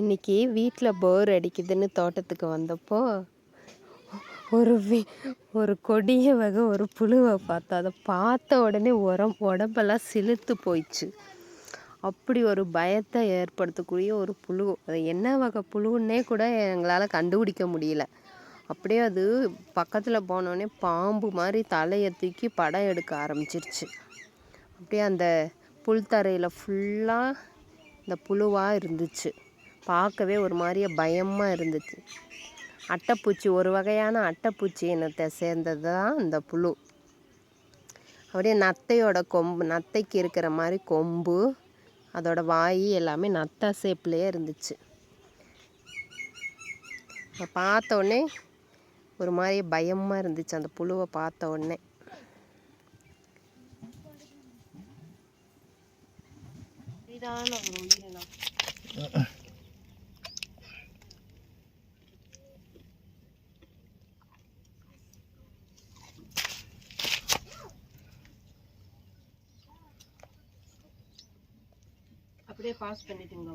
இன்னைக்கு வீட்டில் போர் அடிக்குதுன்னு தோட்டத்துக்கு வந்தப்போ ஒரு வி ஒரு கொடிய வகை ஒரு புழுவை பார்த்தோம். அதை பார்த்த உடனே உரம் உடம்பெல்லாம் சிலுத்து போயிடுச்சு. அப்படி ஒரு பயத்தை ஏற்படுத்தக்கூடிய ஒரு புழு. அது என்ன வகை புழுன்னே கூட எங்களால் கண்டுபிடிக்க முடியல. அப்படியே அது பக்கத்தில் போனோடனே பாம்பு மாதிரி தலையை தூக்கி படம் எடுக்க ஆரம்பிச்சிருச்சு. அப்படியே அந்த புல் தரையில் ஃபுல்லாக இந்த புழுவாக இருந்துச்சு. பார்க்கவே ஒரு மாதிரியே பயமாக இருந்துச்சு. அட்டைப்பூச்சி ஒரு வகையான அட்டைப்பூச்சி இனத்தை சேர்ந்தது தான் இந்த புழு. அப்படியே நத்தையோட கொம்பு நத்தைக்கு இருக்கிற மாதிரி கொம்பு அதோட வாய் எல்லாமே நத்தை ஷேப்லேயே இருந்துச்சு. அதை பார்த்த உடனே ஒரு மாதிரி பயமாக இருந்துச்சு அந்த புழுவை பார்த்த உடனே. இதான ஒரு உயிரினம் அப்படியே பாஸ் பண்ணிட்டுங்க